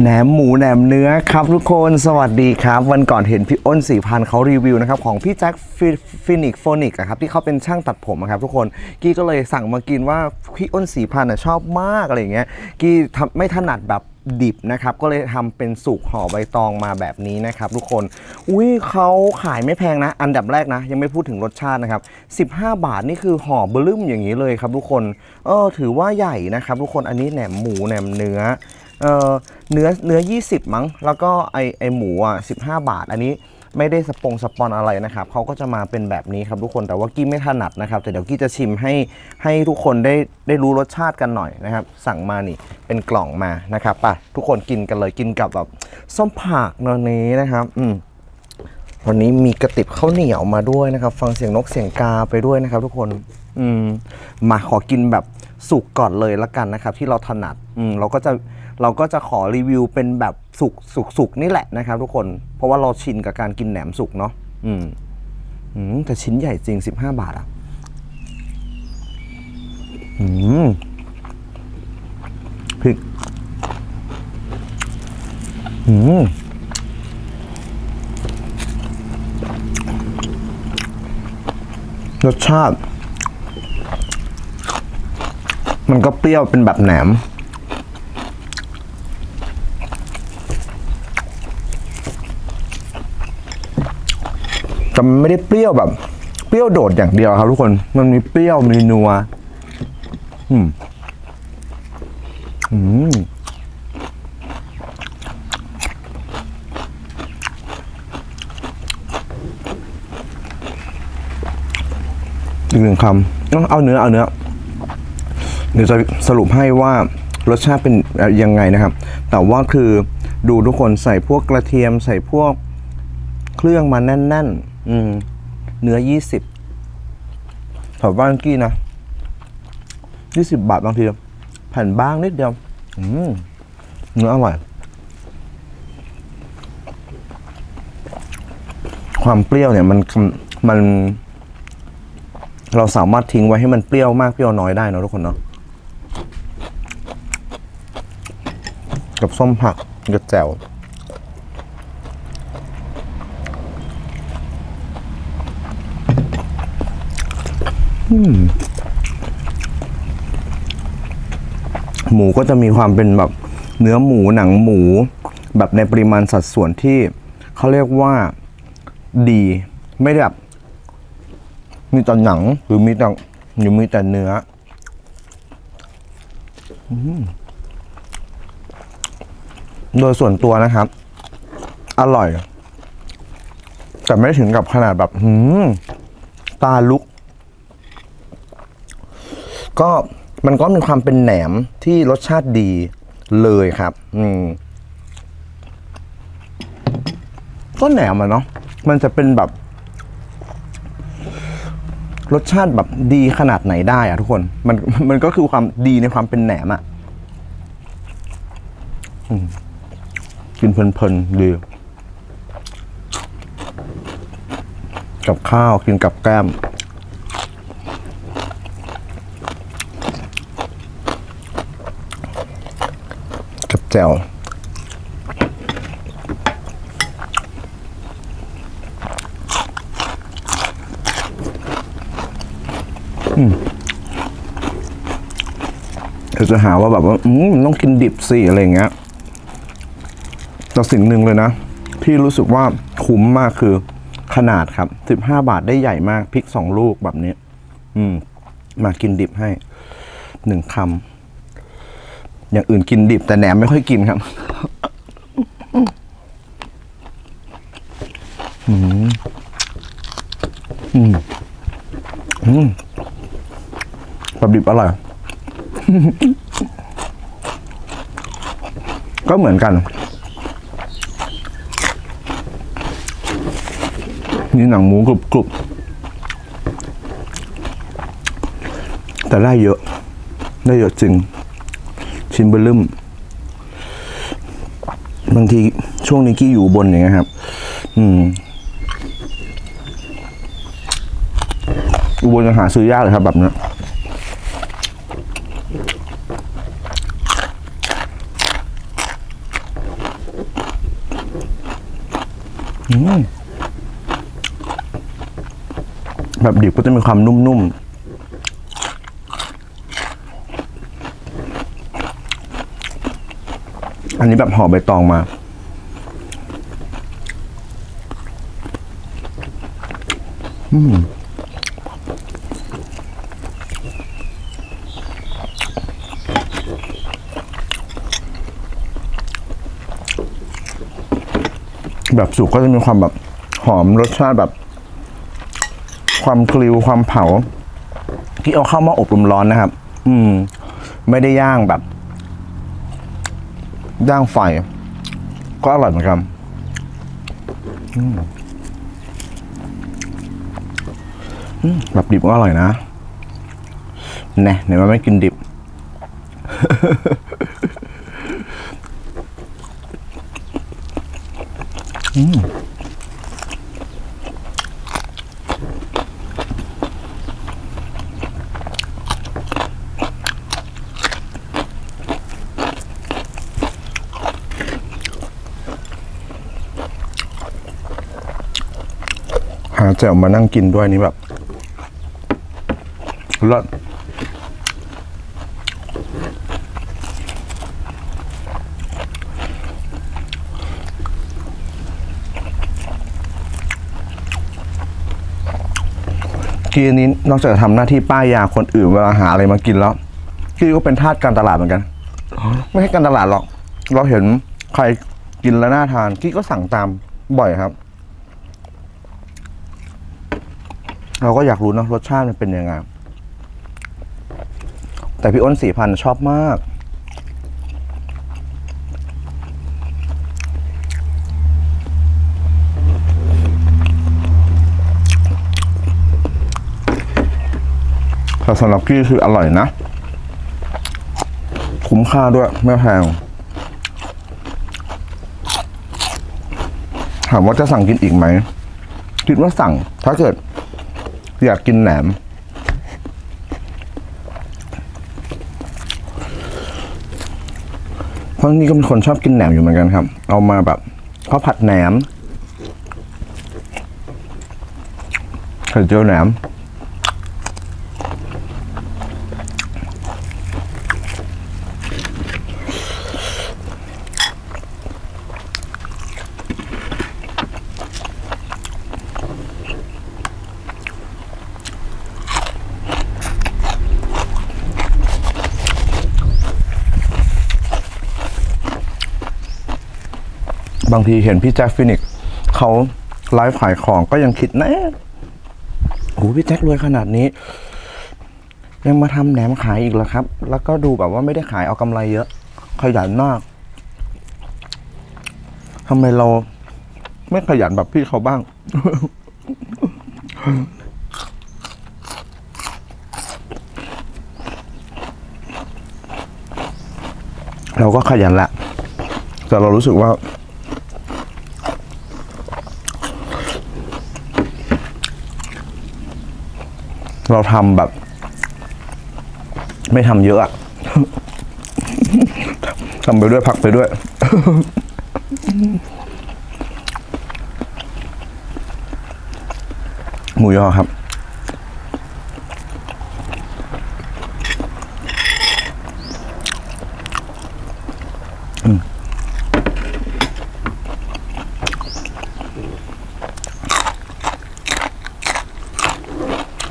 แหนมหมูแหนมเนื้อครับทุกคนสวัสดีครับ วันก่อนเห็นพี่อ้นสี่พันเขารีวิวนะครับของพี่แจ็คฟินิกโฟนิกครับที่เขาเป็นช่างตัดผมอะครับทุกคนกี้ก็เลยสั่งมากินว่าพี่อ้นสี่พันชอบมากอะไรอย่างเงี้ยกี้ทำไม่ถนัดแบบดิบนะครับก็เลยทำเป็นสุกห่อใบตองมาแบบนี้นะครับทุกคนอุ้ยเขาขายไม่แพงนะ อันดับแรกนะ ยังไม่พูดถึงรสชาตินะครับ15 บาทนี่คือห่อเบลึ้มอย่างนี้เลยครับทุกคนเออถือว่าใหญ่นะครับทุกคนอันนี้แหนมหมูแหนมเนื้อ เออเนื้อเนื้อ 20 มั้ง แล้วก็ไอไอหมูอะ15 บาท อันนี้ไม่ได้สปงสปอนอะไรนะครับเขาก็จะมาเป็นแบบนี้ครับทุกคนแต่ว่ากี้ไม่ถนัดนะครับ แต่เดี๋ยวกี้จะชิมให้ให้ทุกคนได้ได้รู้รสชาติกันหน่อยนะครับ สั่งมานี่เป็นกล่องมานะครับป่ะทุกคนกินกันเลยกินกับแบบส้มผักเนยนี้นะครับอืมวันนี้มีกระติบข้าวเหนียวมาด้วยนะครับ ฟังเสียงนกเสียงกาไปด้วยนะครับ ทุกคนอืมมาขอกินแบบสุกก่อนเลยละกันนะครับ ที่เราถนัดอืมเราก็จะ เราก็จะขอรีวิวเป็นแบบสุกสุกสุกนี่แหละนะครับ ทุกคนเพราะว่าเราชินกับการกินแหนมสุกเนาะอืมอืมแต่ชิ้นใหญ่จริง 15 บาทอะอืมพริกอืมรสชาติ มันก็เปรี้ยวเป็นแบบแหนม แต่มันไม่ได้เปรี้ยวแบบ เปรี้ยวโดดอย่างเดียวครับ ทุกคนมันมีเปรี้ยวมีนัวอืมอืมอีกหนึ่งคำเอาเอาเนื้อเอาเนื้อ เดี๋ยวจะสรุปให้ว่ารสชาติเป็นยังไงนะครับ แต่ว่าคือดูทุกคนใส่พวกกระเทียมใส่พวกเครื่องมาแน่น ๆ อืม เนื้อยี่สิบแถวบ้านกี้นะยี่สิบบาทบางทีแผ่นบางนิดเดียว อืม เนื้ออร่อย ความเปรี้ยวเนี่ยมันมัน เราสามารถทิ้งไว้ให้มันเปรี้ยวมากเปรี้ยวน้อยได้นะทุกคนเนาะกับส้มผักกับแจ่ว หมูก็จะมีความเป็นแบบเนื้อหมูหนังหมู แบบในปริมาณสัดส่วนที่เขาเรียกว่าดีไม่ได้แบบมีแต่หนังหรือมีแต่หรือมีแต่เนื้ออืมโดยส่วนตัวนะครับ อร่อย แต่ไม่ถึงกับขนาดแบบหืมตาลุก ก็มันก็มีความเป็นแหนมที่รสชาติดีเลยครับ อืมก็แหนมอะเนาะมันจะเป็นแบบ รสชาติแบบดีขนาดไหนได้อะทุกคน มันมันก็คือความดีในความเป็นแหนมอะอืมกินเพลินๆดีกับข้าวกินกับแก้ม แจ่วเดี๋ยวจะหาว่าแบบว่าอืมต้องกินดิบสิอะไรอย่างเงี้ยแต่สิ่งหนึ่งเลยนะ ที่รู้สึกว่าคุ้มมากคือขนาดครับสิบห้าบาทได้ใหญ่มากพริกสองลูกแบบนี้ อืม มากินดิบให้หนึ่งคำ อย่างอื่นกินดิบแต่แหนมไม่ค่อยกินครับอืมอืมอืมแบบดิบอร่อยก็เหมือนกัน นี่หนังหมูกรุบกรุบแต่ได้เยอะ ได้เยอะจริง ชินเบลึมบางทีช่วงนี้กี้อยู่บนอย่างเงี้ยครับ อืมอุบลยังหาซื้อยากเลยครับ แบบนี้แบบดิบก็จะมีความนุ่มๆ อันนี้แบบห่อใบตองมาแบบสุกก็จะมีความแบบหอมรสชาติแบบ ความกริวความเผา ที่เอาเข้ามาอบลมร้อนนะครับ อืม ไม่ได้ย่างแบบ ย่างไฟ ก็อร่อยเหมือนกันแบบดิบก็อร่อยนะแน่ไหนมันไม่กินดิบหาแจ่วมานั่งกินด้วยนี่แบบเลิศกี้นี้นอกจากจะทำหน้าที่ป้ายยาคนอื่นเวลาหาอะไรมากินแล้วกี้ก็เป็นทาสการตลาดเหมือนกัน ไม่ใช่การตลาดหรอก เราเห็นใครกินแล้วน่าทานกี้ก็สั่งตามบ่อยครับ เราก็อยากรู้นะรสชาติมันเป็นยังไงแต่พี่อ้นสี่พันชอบมากแต่สำหรับกี้คืออร่อยนะ คุ้มค่าด้วย ไม่แพงถามว่าจะสั่งกินอีกไหมคิดว่าสั่งถ้าเกิด อยากกินแหนม เพราะนี่ก็เป็นคนชอบกินแหนมอยู่เหมือนกันครับ เอามาแบบข้าวผัดแหนมไข่เจียวแหนม บางทีเห็นพี่แจ็คฟินิกซ์เขาไลฟ์ขายของก็ยังคิดนะโอ้หพี่แจ็ครวยขนาดนี้ ยังมาทำแหนมขายอีกเหรอครับ แล้วก็ดูแบบว่าไม่ได้ขายเอากำไรเยอะขยันมากทำไมเราไม่ขยันแบบพี่เขาบ้าง เราก็ขยันแหละ แต่เรารู้สึกว่า เราทำแบบ ไม่ทำเยอะอะทำไปด้วยพักไปด้วย หมูยอครับ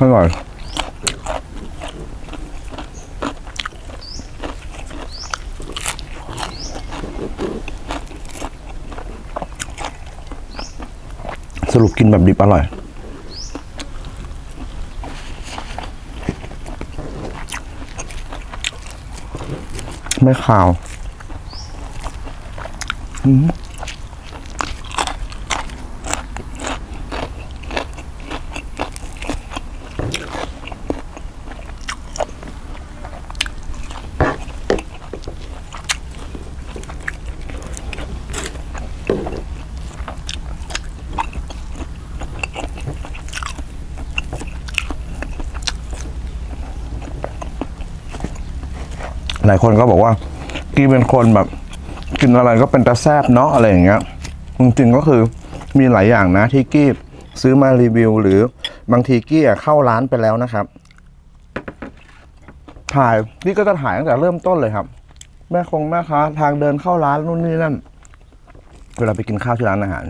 อร่อยสรุปกินแบบดิบอร่อย ไม่ขาวห ลายคนก็บอกว่ากีเป็นคนแบบกินอะไรก็เป็นตาแซบเนาะอะไรอย่างเงี้ยจริงๆก็คือมีหลายอย่างนะที่กี้ซื้อมารีวิว หรือบางทีกี้เข้าร้านไปแล้วนะครับ ถ่ายกี้ก็จะถ่ายตั้งแต่เริ่มต้นเลยครับ แม่คงแม่ค้าทางเดินเข้าร้านนู่นนี่นั่นเวลาไปกินข้าวที่ร้านอาหาร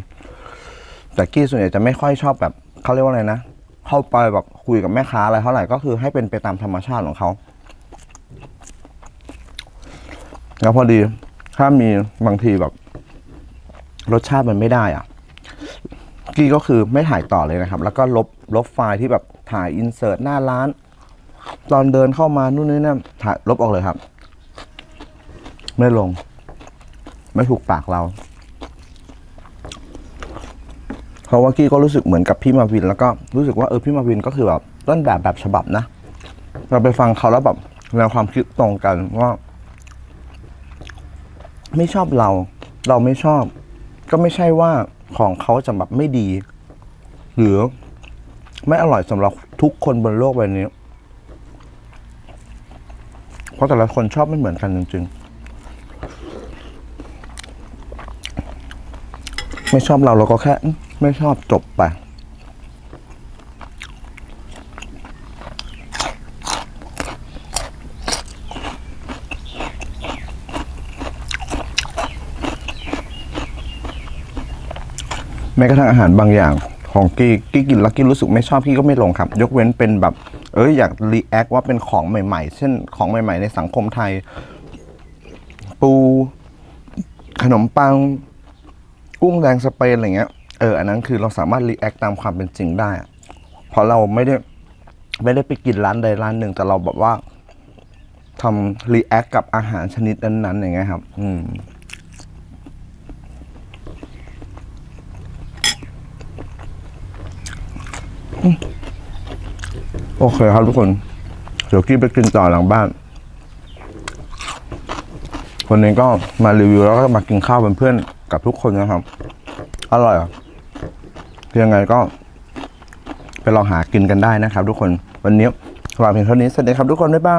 แต่กี้ส่วนใหญ่จะไม่ค่อยชอบแบบเขาเรียกว่าอะไรนะเข้าไปแบบคุยกับแม่ค้าอะไรเท่าไหร่ก็คือให้เป็นไปตามธรรมชาติของเขา แล้วพอดี ถ้ามีบางทีแบบ รสชาติมันไม่ได้อะ กี้ก็คือไม่ถ่ายต่อเลยนะครับ แล้วก็ลบลบไฟล์ที่แบบถ่ายอินเสิร์ตหน้าร้าน ตอนเดินเข้ามานู่นนี่นั่นถ่ายลบออกเลยครับ ไม่ลง ไม่ถูกปากเรา เพราะว่ากี้ก็รู้สึกเหมือนกับพี่มาวิน แล้วก็รู้สึกว่าเออพี่มาวินก็คือแบบต้นแบบแบบฉบับนะ เราไปฟังเขาแล้วแบบแนวความคิดตรงกันว่า ไม่ชอบเรา เราไม่ชอบ ก็ไม่ใช่ว่าของเขาจะแบบไม่ดี หรือไม่อร่อยสำหรับทุกคนบนโลกใบนี้ เพราะแต่ละคนชอบไม่เหมือนกันจริงๆ ไม่ชอบเราเราก็แค่ ไม่ชอบจบไป แม้กระทั่งอาหารบางอย่างของกี้กี้กินแล้วกี้รู้สึกไม่ชอบกี้ก็ไม่ลงครับ ยกเว้นเป็นแบบ เอ้ยอยากรีแอคว่าเป็นของใหม่ๆ เช่นของใหม่ ๆ ในสังคมไทย ปู ขนมปัง กุ้งแดงสเปนอะไรเงี้ยเอออันนั้นคือเราสามารถรีแอคตามความเป็นจริงได้เพราะเราไม่ได้ไม่ได้ไปกินร้านใดร้านหนึ่ง แต่เราแบบว่าทำรีแอคกับอาหารชนิดนั้นๆอย่างเงี้ยครับ อืม โอเคครับทุกคน เดี๋ยวกี้ไปกินต่อหลังบ้านวันนี้ก็มารีวิวแล้วก็มากินข้าวเป็นเพื่อนกับทุกคนนะครับ อร่อยอยังไงก็ ไปลองหากินกันได้นะครับ ทุกคน วันนี้ลาเพียงเท่านี้ สวัสดีครับทุกคน บ๊ายบาย